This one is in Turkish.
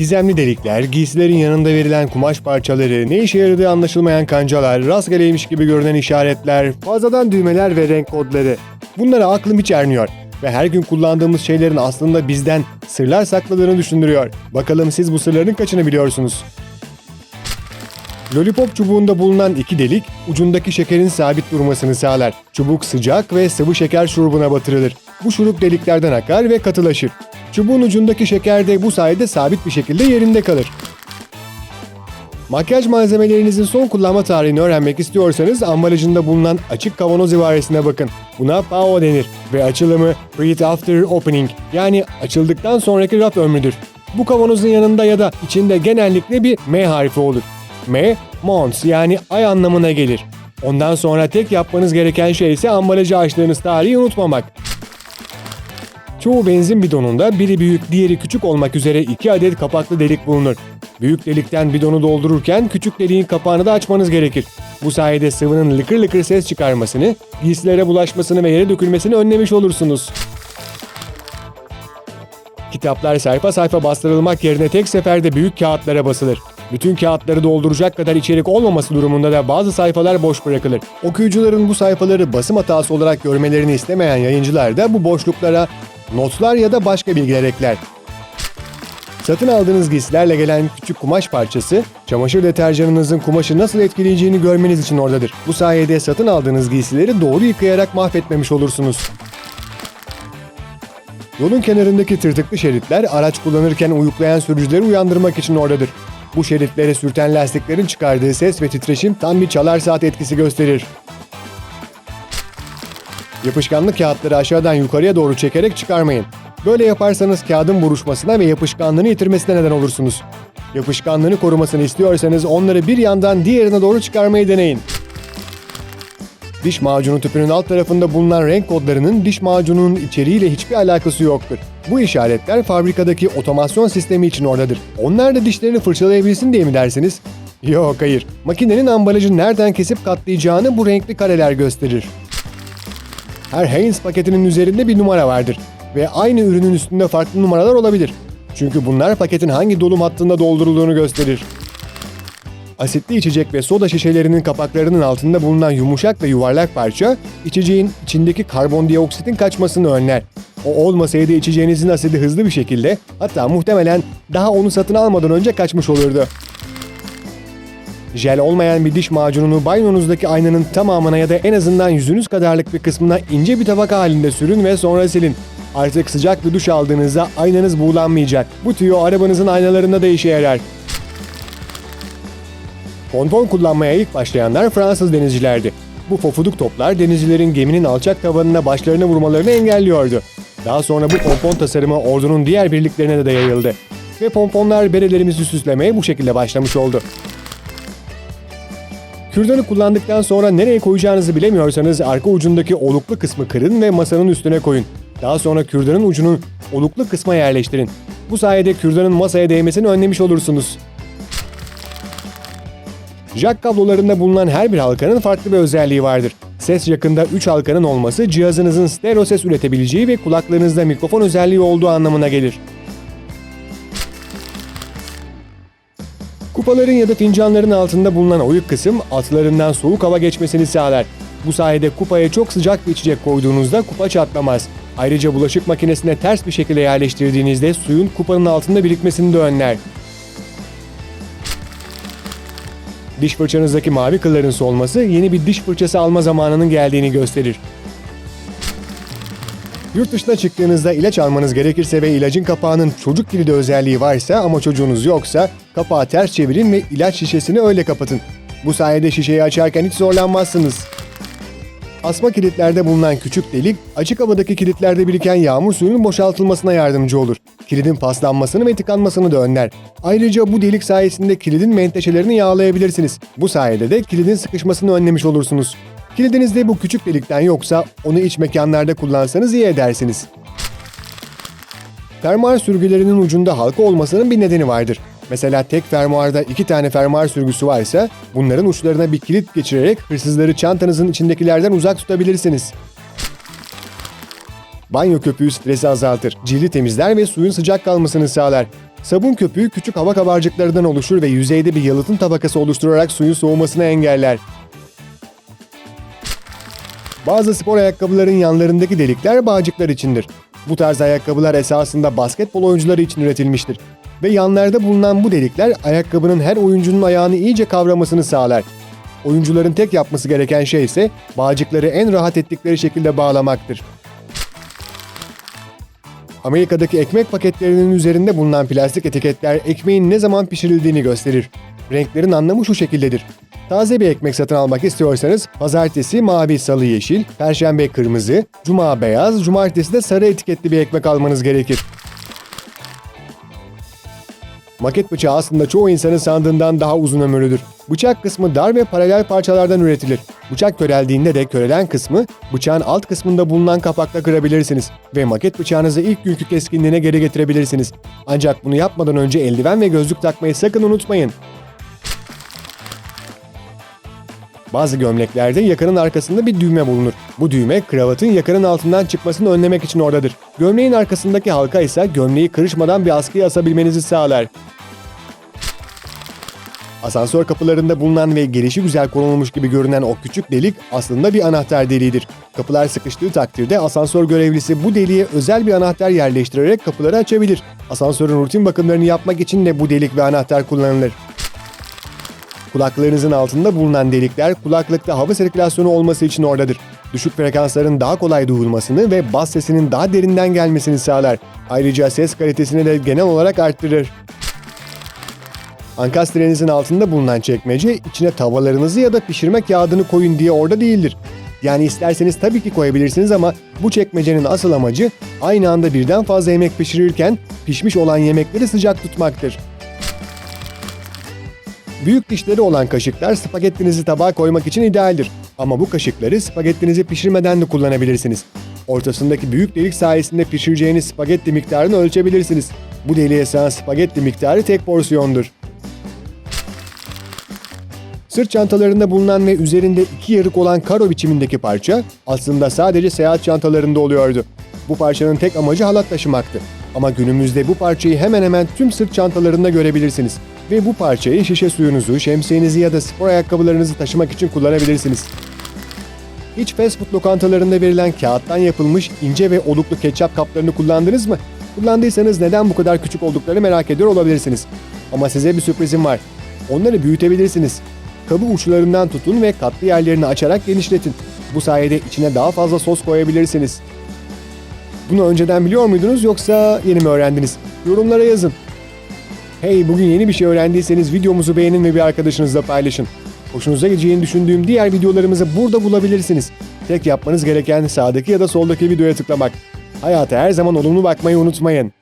Gizemli delikler, giysilerin yanında verilen kumaş parçaları, ne işe yaradığı anlaşılmayan kancalar, rastgeleymiş gibi görünen işaretler, fazladan düğmeler ve renk kodları. Bunlara aklım hiç ermiyor ve her gün kullandığımız şeylerin aslında bizden sırlar sakladığını düşündürüyor. Bakalım siz bu sırların kaçını biliyorsunuz? Lollipop çubuğunda bulunan iki delik ucundaki şekerin sabit durmasını sağlar. Çubuk sıcak ve sıvı şeker şurubuna batırılır. Bu şurup deliklerden akar ve katılaşır. Çubuğun ucundaki şeker de bu sayede sabit bir şekilde yerinde kalır. Makyaj malzemelerinizin son kullanma tarihini öğrenmek istiyorsanız ambalajında bulunan açık kavanoz ibaresine bakın. Buna PAO denir ve açılımı Breathe After Opening yani açıldıktan sonraki raf ömrüdür. Bu kavanozun yanında ya da içinde genellikle bir M harfi olur. M, Mons yani ay anlamına gelir. Ondan sonra tek yapmanız gereken şey ise ambalajı açtığınız tarihi unutmamak. Çoğu benzin bidonunda biri büyük diğeri küçük olmak üzere iki adet kapaklı delik bulunur. Büyük delikten bidonu doldururken küçük deliğin kapağını da açmanız gerekir. Bu sayede sıvının lıkır lıkır ses çıkarmasını, giysilere bulaşmasını ve yere dökülmesini önlemiş olursunuz. Kitaplar sayfa sayfa bastırılmak yerine tek seferde büyük kağıtlara basılır. Bütün kağıtları dolduracak kadar içerik olmaması durumunda da bazı sayfalar boş bırakılır. Okuyucuların bu sayfaları basım hatası olarak görmelerini istemeyen yayıncılar da bu boşluklara notlar ya da başka bilgiler ekler. Satın aldığınız giysilerle gelen küçük kumaş parçası, çamaşır deterjanınızın kumaşı nasıl etkileyeceğini görmeniz için oradadır. Bu sayede satın aldığınız giysileri doğru yıkayarak mahvetmemiş olursunuz. Yolun kenarındaki tırtıklı şeritler araç kullanırken uyuklayan sürücüleri uyandırmak için oradadır. Bu şeritlere sürten lastiklerin çıkardığı ses ve titreşim tam bir çalar saat etkisi gösterir. Yapışkanlı kağıtları aşağıdan yukarıya doğru çekerek çıkarmayın. Böyle yaparsanız kağıdın buruşmasına ve yapışkanlığını yitirmesine neden olursunuz. Yapışkanlığını korumasını istiyorsanız onları bir yandan diğerine doğru çıkarmayı deneyin. Diş macunu tüpünün alt tarafında bulunan renk kodlarının diş macununun içeriğiyle hiçbir alakası yoktur. Bu işaretler fabrikadaki otomasyon sistemi için oradadır. Onlar da dişlerini fırçalayabilsin diye mi dersiniz? Yok hayır. Makinenin ambalajı nereden kesip katlayacağını bu renkli kareler gösterir. Her Heinz paketinin üzerinde bir numara vardır ve aynı ürünün üstünde farklı numaralar olabilir. Çünkü bunlar paketin hangi dolum hattında doldurulduğunu gösterir. Asitli içecek ve soda şişelerinin kapaklarının altında bulunan yumuşak ve yuvarlak parça, içeceğin içindeki karbondioksitin kaçmasını önler. O olmasaydı içeceğinizin asidi hızlı bir şekilde, hatta muhtemelen daha onu satın almadan önce kaçmış olurdu. Jel olmayan bir diş macununu banyonuzdaki aynanın tamamına ya da en azından yüzünüz kadarlık bir kısmına ince bir tabaka halinde sürün ve sonra silin. Artık sıcak bir duş aldığınızda aynanız buğulanmayacak. Bu tüyo arabanızın aynalarında da işe yarar. Ponton kullanmaya ilk başlayanlar Fransız denizcilerdi. Bu pofuduk toplar denizcilerin geminin alçak tavanına başlarına vurmalarını engelliyordu. Daha sonra bu pompon tasarımı ordunun diğer birliklerine de yayıldı. Ve pomponlar berelerimizi süslemeye bu şekilde başlamış oldu. Kürdanı kullandıktan sonra nereye koyacağınızı bilemiyorsanız arka ucundaki oluklu kısmı kırın ve masanın üstüne koyun. Daha sonra kürdanın ucunu oluklu kısma yerleştirin. Bu sayede kürdanın masaya değmesini önlemiş olursunuz. Jack kablolarında bulunan her bir halkanın farklı bir özelliği vardır. Ses yakında 3 halkanın olması cihazınızın stereo ses üretebileceği ve kulaklarınızda mikrofon özelliği olduğu anlamına gelir. Kupaların ya da fincanların altında bulunan oyuk kısım altlarından soğuk hava geçmesini sağlar. Bu sayede kupaya çok sıcak bir içecek koyduğunuzda kupa çatlamaz. Ayrıca bulaşık makinesine ters bir şekilde yerleştirdiğinizde suyun kupanın altında birikmesini de önler. Diş fırçanızdaki mavi kılların solması yeni bir diş fırçası alma zamanının geldiğini gösterir. Yurt dışına çıktığınızda ilaç almanız gerekirse ve ilacın kapağının çocuk kilidi özelliği varsa ama çocuğunuz yoksa kapağı ters çevirin ve ilaç şişesini öyle kapatın. Bu sayede şişeyi açarken hiç zorlanmazsınız. Asma kilitlerde bulunan küçük delik, açık havadaki kilitlerde biriken yağmur suyunun boşaltılmasına yardımcı olur. Kilidin paslanmasını ve tıkanmasını da önler. Ayrıca bu delik sayesinde kilidin menteşelerini yağlayabilirsiniz. Bu sayede de kilidin sıkışmasını önlemiş olursunuz. Kilidinizde bu küçük delikten yoksa onu iç mekanlarda kullansanız iyi edersiniz. Fermuar sürgülerinin ucunda halka olmasının bir nedeni vardır. Mesela tek fermuarda iki tane fermuar sürgüsü varsa bunların uçlarına bir kilit geçirerek hırsızları çantanızın içindekilerden uzak tutabilirsiniz. Banyo köpüğü stresi azaltır, cildi temizler ve suyun sıcak kalmasını sağlar. Sabun köpüğü küçük hava kabarcıklarından oluşur ve yüzeyde bir yalıtım tabakası oluşturarak suyun soğumasını engeller. Bazı spor ayakkabıların yanlarındaki delikler bağcıklar içindir. Bu tarz ayakkabılar esasında basketbol oyuncuları için üretilmiştir. Ve yanlarda bulunan bu delikler ayakkabının her oyuncunun ayağını iyice kavramasını sağlar. Oyuncuların tek yapması gereken şey ise bağcıkları en rahat ettikleri şekilde bağlamaktır. Amerika'daki ekmek paketlerinin üzerinde bulunan plastik etiketler ekmeğin ne zaman pişirildiğini gösterir. Renklerin anlamı şu şekildedir. Taze bir ekmek satın almak istiyorsanız pazartesi mavi, salı yeşil, perşembe kırmızı, cuma beyaz, cumartesi de sarı etiketli bir ekmek almanız gerekir. Maket bıçağı aslında çoğu insanın sandığından daha uzun ömürlüdür. Bıçak kısmı dar ve paralel parçalardan üretilir. Bıçak köreldiğinde de körelen kısmı bıçağın alt kısmında bulunan kapakla kırabilirsiniz ve maket bıçağınızı ilk günkü keskinliğine geri getirebilirsiniz. Ancak bunu yapmadan önce eldiven ve gözlük takmayı sakın unutmayın. Bazı gömleklerde yakanın arkasında bir düğme bulunur. Bu düğme kravatın yakanın altından çıkmasını önlemek için oradadır. Gömleğin arkasındaki halka ise gömleği kırışmadan bir askıya asabilmenizi sağlar. Asansör kapılarında bulunan ve gelişi güzel konulmuş gibi görünen o küçük delik aslında bir anahtar deliğidir. Kapılar sıkıştığı takdirde asansör görevlisi bu deliğe özel bir anahtar yerleştirerek kapıları açabilir. Asansörün rutin bakımlarını yapmak için de bu delik ve anahtar kullanılır. Kulaklarınızın altında bulunan delikler kulaklıkta hava sirkülasyonu olması için oradadır. Düşük frekansların daha kolay duyulmasını ve bas sesinin daha derinden gelmesini sağlar. Ayrıca ses kalitesini de genel olarak arttırır. Ankastrenizin altında bulunan çekmece içine tavalarınızı ya da pişirme kağıdını koyun diye orada değildir. Yani isterseniz tabii ki koyabilirsiniz ama bu çekmecenin asıl amacı aynı anda birden fazla yemek pişirirken pişmiş olan yemekleri sıcak tutmaktır. Büyük dişleri olan kaşıklar spagettinizi tabağa koymak için idealdir. Ama bu kaşıkları spagettinizi pişirmeden de kullanabilirsiniz. Ortasındaki büyük delik sayesinde pişireceğiniz spagetti miktarını ölçebilirsiniz. Bu deliğe sığan spagetti miktarı tek porsiyondur. Sırt çantalarında bulunan ve üzerinde iki yarık olan karo biçimindeki parça aslında sadece seyahat çantalarında oluyordu. Bu parçanın tek amacı halat taşımaktı. Ama günümüzde bu parçayı hemen hemen tüm sırt çantalarında görebilirsiniz. Ve bu parçayı şişe suyunuzu, şemsiyenizi ya da spor ayakkabılarınızı taşımak için kullanabilirsiniz. Hiç fast food lokantalarında verilen kağıttan yapılmış ince ve oluklu ketçap kaplarını kullandınız mı? Kullandıysanız neden bu kadar küçük olduklarını merak ediyor olabilirsiniz. Ama size bir sürprizim var. Onları büyütebilirsiniz. Kabı uçlarından tutun ve katlı yerlerini açarak genişletin. Bu sayede içine daha fazla sos koyabilirsiniz. Bunu önceden biliyor muydunuz yoksa yeni mi öğrendiniz? Yorumlara yazın. Hey bugün yeni bir şey öğrendiyseniz videomuzu beğenin ve bir arkadaşınızla paylaşın. Hoşunuza gideceğini düşündüğüm diğer videolarımızı burada bulabilirsiniz. Tek yapmanız gereken sağdaki ya da soldaki videoya tıklamak. Hayata her zaman olumlu bakmayı unutmayın.